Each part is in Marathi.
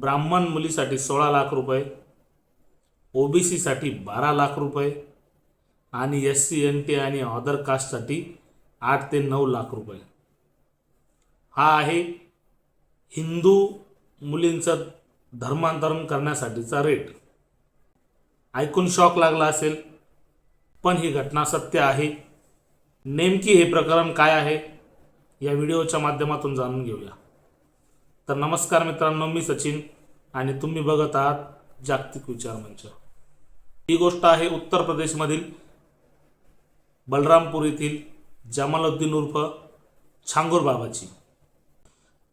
ब्राह्मण मुलीसाठी सोळा लाख रुपये ओबीसीसाठी बारा लाख रुपये आणि एस सी एन टी आणि अदर कास्टसाठी आठ ते नऊ लाख रुपये. हा आहे हिंदू मुलींचं धर्मांतरण करण्यासाठीचा रेट ऐकून शॉक लागला असेल पण ही घटना सत्य आहे. नेमकी हे प्रकरण काय आहे या व्हिडिओच्या माध्यमातून जाणून घेऊया. तर नमस्कार मित्रांनो मी सचिन आणि तुम्ही बघत आहात जागतिक विचार मंच. ही गोष्ट आहे उत्तर प्रदेशमधील बलरामपूर येथील जमालुद्दीन उर्फ छांगोर बाबाची.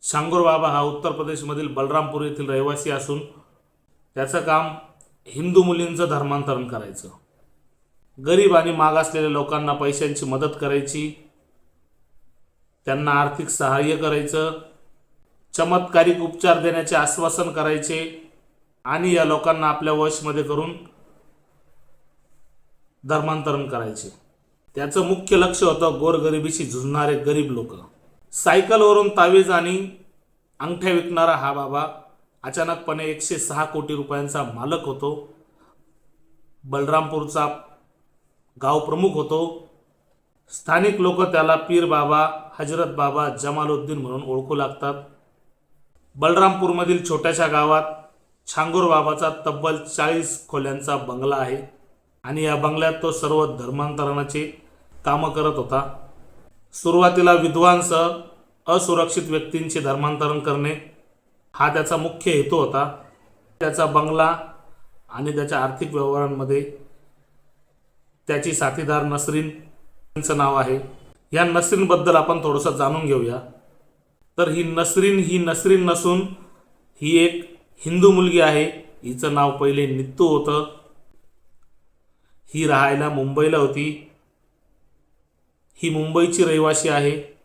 छांगोर बाबा हा उत्तर प्रदेशमधील बलरामपूर येथील रहिवासी असून त्याचं काम हिंदू मुलींचं धर्मांतरण करायचं. गरीब आणि मागासलेल्या लोकांना पैशांची मदत करायची त्यांना आर्थिक सहाय्य करायचं चमत्कारिक उपचार देण्याचे आश्वासन करायचे आणि या लोकांना आपल्या वशमध्ये करून धर्मांतरण करायचे. त्याचं मुख्य लक्ष होतं गोरगरिबीशी झुंजणारे गरीब लोक. सायकलवरून तावीज आणि अंगठ्या विकणारा हा बाबा अचानकपणे एकशे सहा कोटी रुपयांचा मालक होतो. बलरामपूरचा गाव प्रमुख होतो. स्थानिक लोक त्याला पीर बाबा हजरत बाबा जमालुद्दीन म्हणून ओळखू लागतात. बलरामपूरमधील छोट्याशा गावात छांगूर बाबाचा तब्बल चाळीस खोल्यांचा बंगला आहे. आणि या बंगल्यात तो सर्व धर्मांतरणाची कामं करत होता. सुरुवातीला विद्वांसह असुरक्षित व्यक्तींचे धर्मांतरण करणे हा त्याचा मुख्य हेतू होता. त्याचा बंगला आणि त्याच्या आर्थिक व्यवहारांमध्ये त्याची साथीदार नसरीन यांचं नाव आहे. या नसरीनबद्दल आपण थोडंसं जाणून घेऊया. तर ही नसरीन ही नसरीन नसून ही एक हिंदू मुलगी आहे. हिचं नाव पहिले नित्तू होतं. ही राहायला मुंबईला होती. ही मुंबईची रहिवासी आहे.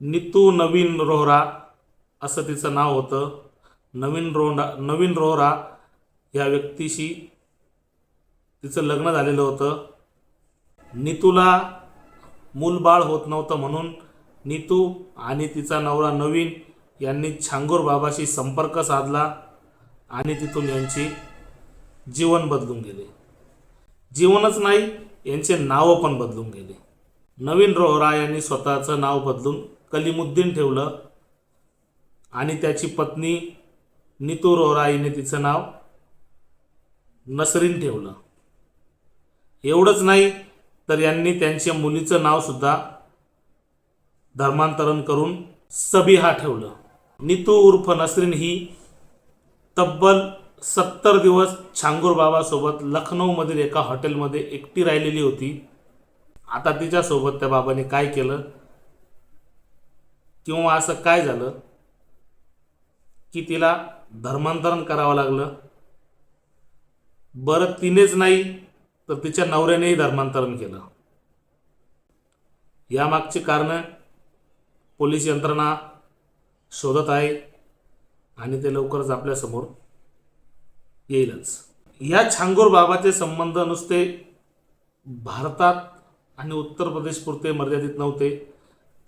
नितू नवीन रोहरा असं तिचं नाव होतं. नवीन रोहरा नवीन रोहरा या व्यक्तीशी तिचं लग्न झालेलं होतं. नितूला मूलबाळ होत नव्हतं म्हणून नीतू आणि तिचा नवरा नवीन यांनी छांगोर बाबाशी संपर्क साधला आणि तिथून यांची जीवन बदलून गेले. जीवनच नाही यांचे नावं पण बदलून गेले. नवीन रोहरा यांनी स्वतःचं नाव बदलून कलिमुद्दीन ठेवलं आणि त्याची पत्नी नितू रोहरा हिने तिचं नाव नसरीन ठेवलं. एवढंच नाही तर यांनी त्यांच्या मुलीचं नावसुद्धा धर्मांतरण करून सबिहा ठेवलं. नितू उर्फ नसरीन ही तब्बल सत्तर दिवस छांगूर बाबासोबत लखनौमधील एका हॉटेलमध्ये एकटी राहिलेली होती. आता तिच्यासोबत त्या बाबाने काय केलं? किंवा असं काय झालं? की तिला धर्मांतरण करावं लागलं. बरं तिनेच नाही तर तिच्या नवऱ्यानेही धर्मांतरण केलं. यामागची कारणं पोलीस यंत्रणा शोधत आहे आणि ते लवकरच आपल्यासमोर येईलच. या छांगोर बाबाचे संबंध नुसते भारतात आणि उत्तर प्रदेशपुरते मर्यादित नव्हते.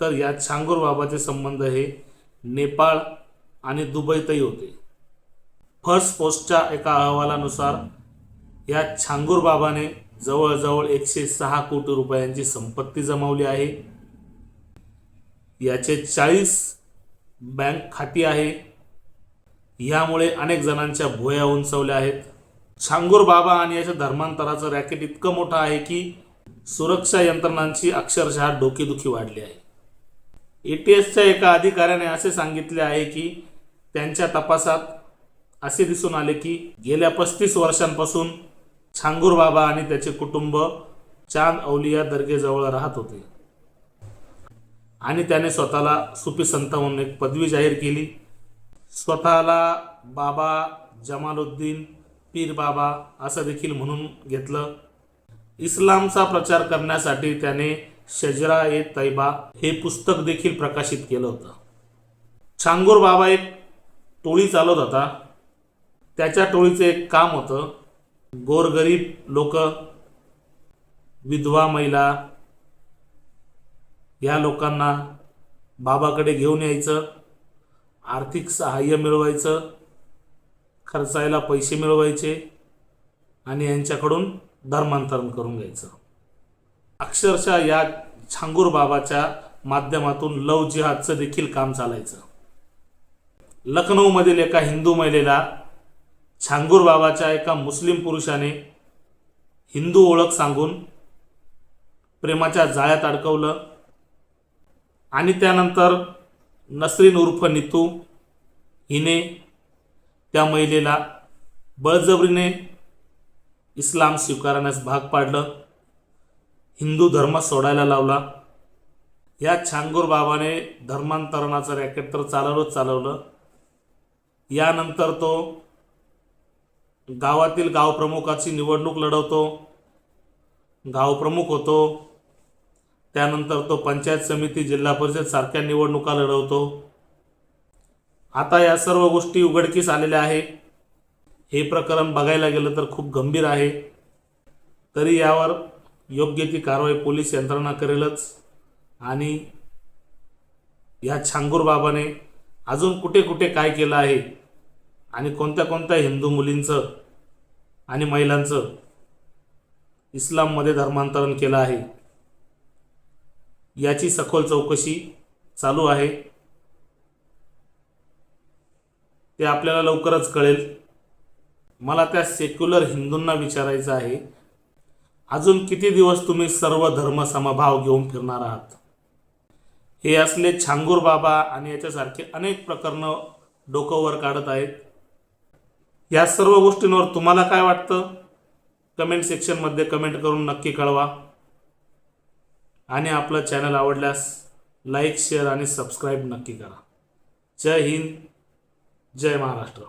तर या छांगोर बाबाचे संबंध हे नेपाळ आणि दुबईतही होते. फर्स्ट पोस्टच्या एका अहवालानुसार या छांगूर बाबाने जवळजवळ एकशे सहा कोटी रुपयांची संपत्ती जमावली आहे. याचे चाळीस बँक खाती आहे. यामुळे अनेक जणांच्या भुया उंचवल्या आहेत. छांगूर बाबा आणि याच्या धर्मांतराचं रॅकेट इतकं मोठं आहे की सुरक्षा यंत्रणांची अक्षरशः डोकेदुखी वाढली आहे. ए टी एसच्या एका अधिकाऱ्याने असे सांगितले आहे की त्यांच्या तपासात असे दिसून आले की गेल्या पस्तीस वर्षांपासून छांगूर बाबा आणि त्याचे कुटुंब चांद औलिया दर्गेजवळ राहत होते. आणि त्याने स्वतःला सुफी संत म्हणून एक पदवी जाहीर केली. स्वतःला बाबा जमालुद्दीन पीर बाबा असं देखील म्हणून घेतलं. इस्लामचा प्रचार करण्यासाठी त्याने शजरा ए तैबा हे पुस्तक देखील प्रकाशित केलं होतं. छांगूर बाबा एक टोळी चालवत होता. त्याच्या टोळीचं एक काम होतं. गोरगरीब लोक विधवा महिला या लोकांना बाबाकडे घेऊन यायचं आर्थिक सहाय्य मिळवायचं खर्चायला पैसे मिळवायचे आणि यांच्याकडून धर्मांतरण करून घ्यायचं. अक्षरशः या छांगूर बाबाच्या माध्यमातून लव जिहादचं देखील काम चालायचं. लखनौमधील एका हिंदू महिलेला छांगूर बाबाच्या एका मुस्लिम पुरुषाने हिंदू ओळख सांगून प्रेमाच्या जाळ्यात अडकवलं आणि त्यानंतर नसरीन उर्फ नितू हिने त्या महिलेला बळजबरीने इस्लाम स्वीकारण्यास भाग पाडलं हिंदू धर्म सोडायला लावला. या छांगूर बाबाने धर्मांतरणाचं रॅकेट तर चालवलंच चालवलं. यानंतर तो गावातील गावप्रमुखाची निवडणूक लढवतो. गावप्रमुख होतो. त्यानंतर तो पंचायत समिती जिल्हा परिषद सारख्या निवडणुका लढवतो. आता या सर्व गोष्टी उघडकीस आलेल्या आहे हे प्रकरण बघायला गेलं तर खूप गंभीर आहे. तरी यावर योग्य ती कारवाई पोलीस यंत्रणा करेलच. आणि या छांगूर बाबाने अजून कुठे कुठे काय केलं आहे आणि कोणत्या कोणत्या हिंदू मुलींचं आणि महिलांचं इस्लाममध्ये धर्मांतरण केलं आहे याची सखोल चौकशी चालू आहे. ते आपल्याला लवकरच कळेल. मला त्या सेक्युलर हिंदूंना विचारायचं आहे अजून किती दिवस तुम्ही सर्व धर्म समभाव घेऊन फिरणार आहात? हे असले छांगूर बाबा आणि याच्यासारखे अनेक प्रकरणं डोकं वर काढत आहेत. या सर्व गोष्टींवर तुम्हाला काय वाटतं? कमेंट सेक्शनमध्ये कमेंट करून नक्की कळवा. आणि आपलं चॅनल आवडल्यास लाईक शेअर आणि सबस्क्राईब नक्की करा. जय हिंद जय महाराष्ट्र.